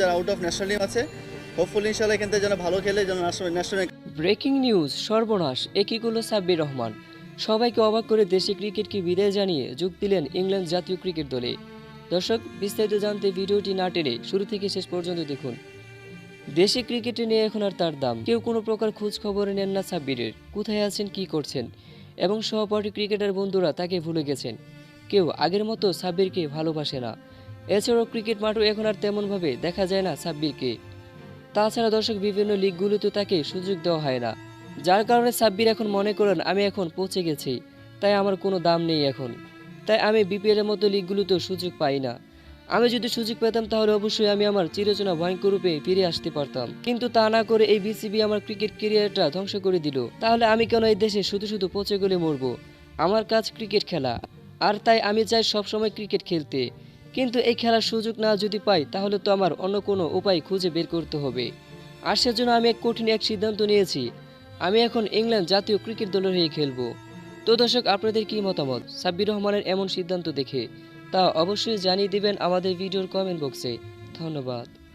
যারা out of national team আছে hopefully ইনশাল্লাহ এখান থেকে যেন ভালো খেলে, যেন ন্যাশনাল ব্রেকিং নিউজ সর্বনাশ একই করল সাব্বির রহমান। সবাইকে অবাক করে দেশি ক্রিকেটকে বিদায় জানিয়ে যোগ দিলেন ইংল্যান্ড জাতীয় ক্রিকেট দলে। দর্শক, বিস্তারিত জানতে ভিডিওটি না টেনে শুরু থেকে শেষ পর্যন্ত দেখুন। দেশি ক্রিকেটে নিয়ে এখন আর তার দাম। কেউ কোনো প্রকার খোঁজ খবর নেন না সাব্বিরের। কোথায় আছেন, কি করছেন? এবং সহপাঠী ক্রিকেটার বন্ধুরা তাকে ভুলে গেছেন। কেউ আগের মতো সাব্বিরকে ভালোবাসে না। এছাড়াও ক্রিকেট মাঠও এখন আর তেমনভাবে দেখা যায় না সাব্বিরকে। তাছাড়া দর্শক, বিভিন্ন লিগগুলোতে তাকে সুযোগ দেওয়া হয় না। যার কারণে সাব্বির এখন মনে করেন, আমি এখন পৌঁছে গেছি, তাই আমার কোনো দাম নেই এখন। তাই আমি বিপিএলের মতো লিগগুলোতেও সুযোগ পাই না। আমি যদি সুযোগ পেতাম, তাহলে অবশ্যই আমি আমার চিরচেনা ভয়ঙ্কর রূপে ফিরে আসতে পারতাম। কিন্তু তা না করে এই বিসিবি আমার ক্রিকেট ক্যারিয়ারটা ধ্বংস করে দিল। তাহলে আমি কেন এই দেশে শুধু শুধু পচে গলে মরবো? আমার কাজ ক্রিকেট খেলা। আর তাই আমি চাই সবসময় ক্রিকেট খেলতে। কিন্তু এই খেলার সুযোগ না যদি পাই, তাহলে তো আমার অন্য কোনো উপায় খুঁজে বের করতে হবে। আর সেজন্য আমি এক কঠিন এক সিদ্ধান্ত নিয়েছি। আমি এখন ইংল্যান্ড জাতীয় ক্রিকেট দলের হয়ে খেলব। তো দর্শক, আপনাদের কি মতামত? সাব্বির রহমানের এমন সিদ্ধান্ত দেখে তা অবশ্যই জানিয়ে দিবেন আমাদের ভিডিওর কমেন্ট বক্সে ধন্যবাদ।